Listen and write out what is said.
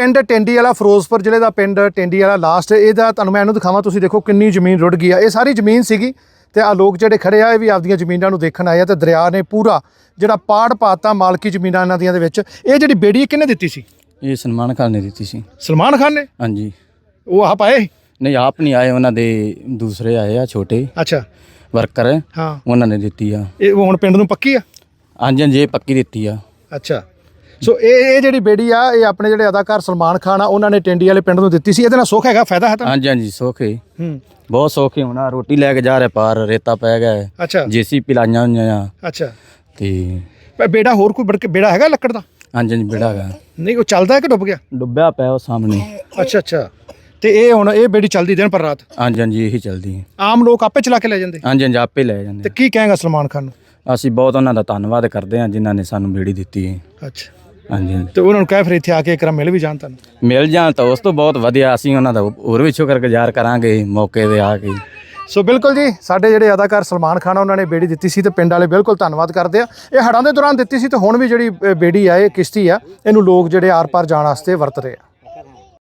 ਪਿੰਡ ਟੈਂਡੀ ਵਾਲਾ ਫਿਰੋਜ਼ਪੁਰ ਜ਼ਿਲ੍ਹੇ ਦਾ ਪਿੰਡ ਟੈਂਡੀ ਵਾਲਾ ਲਾਸਟ ਇਹਦਾ ਤੁਹਾਨੂੰ ਮੈਂ ਇਹਨੂੰ ਦਿਖਾਵਾਂ ਤੁਸੀਂ ਦੇਖੋ ਕਿੰਨੀ ਜ਼ਮੀਨ ਰੁੜ ਗਈ ਆ। ਇਹ ਸਾਰੀ ਜ਼ਮੀਨ ਸੀਗੀ ਤੇ ਆ ਲੋਕ ਜਿਹੜੇ ਖੜੇ ਆ ਇਹ ਵੀ ਆਪਦੀਆਂ ਜ਼ਮੀਨਾਂ ਨੂੰ ਦੇਖਣ ਆਏ ਆ ਤੇ ਦਰਿਆ ਨੇ ਪੂਰਾ ਜਿਹੜਾ ਪਾੜ ਪਾਤਾ ਮਾਲਕੀ ਜ਼ਮੀਨਾਂ ਇਹਨਾਂ ਦੀਆਂ ਦੇ ਵਿੱਚ। ਇਹ ਜਿਹੜੀ ਬੇੜੀ ਕਿਹਨੇ ਦਿੱਤੀ ਸੀ? ਇਹ ਸਨਮਾਨ ਖਾਨ ਨੇ ਦਿੱਤੀ ਸੀ। ਸਲਮਾਨ ਖਾਨ ਨੇ? ਹਾਂਜੀ। ਉਹ ਆਪ ਆਏ? ਨਹੀਂ ਆਪ ਨਹੀਂ ਆਏ ਉਹਨਾਂ ਦੇ ਦੂਸਰੇ ਆਏ ਆ ਛੋਟੇ ਅੱਛਾ। ਵਰਕਰ। ਹਾਂ। ਉਹਨਾਂ ਨੇ ਦਿੱਤੀ ਆ। ਇਹ ਹੁਣ ਪਿੰਡ ਨੂੰ ਪੱਕੀ ਆ? ਹਾਂਜੀ ਹਾਂਜੀ ਇਹ ਪੱਕੀ ਦਿੱਤੀ ਆ। ਅੱਛਾ। ਸੋ ਇਹ ਇਹ ਜਿਹੜੀ ਬੇੜੀ ਆ ਇਹ ਆਪਣੇ ਜਿਹੜੇ ਅਦਾਕਾਰ ਸਲਮਾਨ ਖਾਨ ਆ ਉਹਨਾਂ ਨੇ ਟੈਂਡੀ ਵਾਲੇ ਪਿੰਡ ਨੂੰ ਦਿੱਤੀ ਸੀ। ਇਹਦੇ ਨਾਲ ਸੁੱਖ ਹੈਗਾ? ਫਾਇਦਾ ਹੈ ਤਾਂ ਹਾਂਜੀ ਹਾਂਜੀ ਸੋਖੇ ਹੂੰ। ਬਹੁਤ ਸੌਖੇ ਹੋਣਾ ਰੋਟੀ ਲੈ ਕੇ ਜਾ ਰਹੇ ਪਾਰ ਰੇਤਾ ਪੈ ਗਿਆ ਹੈ। ਅੱਛਾ। ਜੀਸੀਪੀ ਲਾਈਆਂ ਹੋਈਆਂ ਆ। ਅੱਛਾ। ਤੇ ਪਰ ਬੇੜਾ ਹੋਰ ਕੋਈ ਬੜਕੇ ਬੇੜਾ ਹੈਗਾ ਲੱਕੜ ਦਾ? ਹਾਂਜੀ ਹਾਂਜੀ ਬੇੜਾ ਹੈਗਾ। ਨਹੀਂ ਉਹ ਚੱਲਦਾ ਹੈ ਕਿ ਡੁੱਬ ਗਿਆ? ਡੁੱਬਿਆ ਪਿਆ ਉਹ ਸਾਹਮਣੇ। ਅੱਛਾ ਅੱਛਾ। ਤੇ ਇਹ ਹੁਣ ਇਹ ਬੇੜੀ ਚੱਲਦੀ ਦਿਨ ਪਰ ਰਾਤ? ਹਾਂਜੀ ਹਾਂਜੀ ਇਹੀ ਚੱਲਦੀ ਹੈ। ਆਮ ਲੋਕ ਆਪੇ ਚਲਾ ਕੇ ਲੈ ਜਾਂਦੇ? ਹਾਂਜੀ ਹਾਂਜੀ ਆਪੇ ਲੈ ਜਾਂਦੇ। ਤੇ ਕੀ ਕਹੇਗਾ ਸਲਮਾਨ ਖਾਨ ਨੂੰ। ਅਸੀਂ ਬਹੁਤ ਉਹਨਾਂ ਦਾ ਧੰਨਵਾਦ ਕਰਦੇ ਹਾਂ ਜਿਨ੍ਹਾਂ ਨੇ ਸਾਨੂੰ ਬੇੜੀ ਦਿੱਤੀ ਹੈ। ਅੱਛਾ। ਹਾਂਜੀ ਹਾਂਜੀ। ਤੇ ਉਹਨਾਂ ਨੂੰ ਕਹਿ ਫਿਰ ਇੱਥੇ ਆ ਕੇ ਇੱਕ ਵਾਰ ਮਿਲ ਵੀ ਜਾਣ ਤੁਹਾਨੂੰ? ਮਿਲ ਜਾਣ ਤਾਂ ਉਸ ਤੋਂ ਬਹੁਤ ਵਧੀਆ ਅਸੀਂ ਉਹਨਾਂ ਦਾ ਹੋਰ ਵੀ ਸ਼ੁਕਰਗੁਜ਼ਾਰ ਕਰਾਂਗੇ ਮੌਕੇ ਤੇ ਆ ਕੇ। ਸੋ ਬਿਲਕੁਲ ਜੀ ਸਾਡੇ ਜਿਹੜੇ ਅਦਾਕਾਰ ਸਲਮਾਨ ਖਾਨ ਆ, ਉਹਨਾਂ ਨੇ ਬੇੜੀ ਦਿੱਤੀ ਸੀ ਤੇ ਪਿੰਡ ਵਾਲੇ ਬਿਲਕੁਲ ਧੰਨਵਾਦ ਕਰਦੇ ਆ। ਇਹ ਹੜਾਂ ਦੇ ਦੌਰਾਨ ਦਿੱਤੀ ਸੀ ਤੇ ਹੁਣ ਵੀ ਜਿਹੜੀ ਅ, ਬੇੜੀ ਆ ਇਹ ਕਿਸ਼ਤੀ ਆ ਇਹਨੂੰ ਲੋਕ ਜਿਹੜੇ ਆਰ-ਪਾਰ ਜਾਣ ਵਾਸਤੇ ਵਰਤ ਰਹੇ ਆ।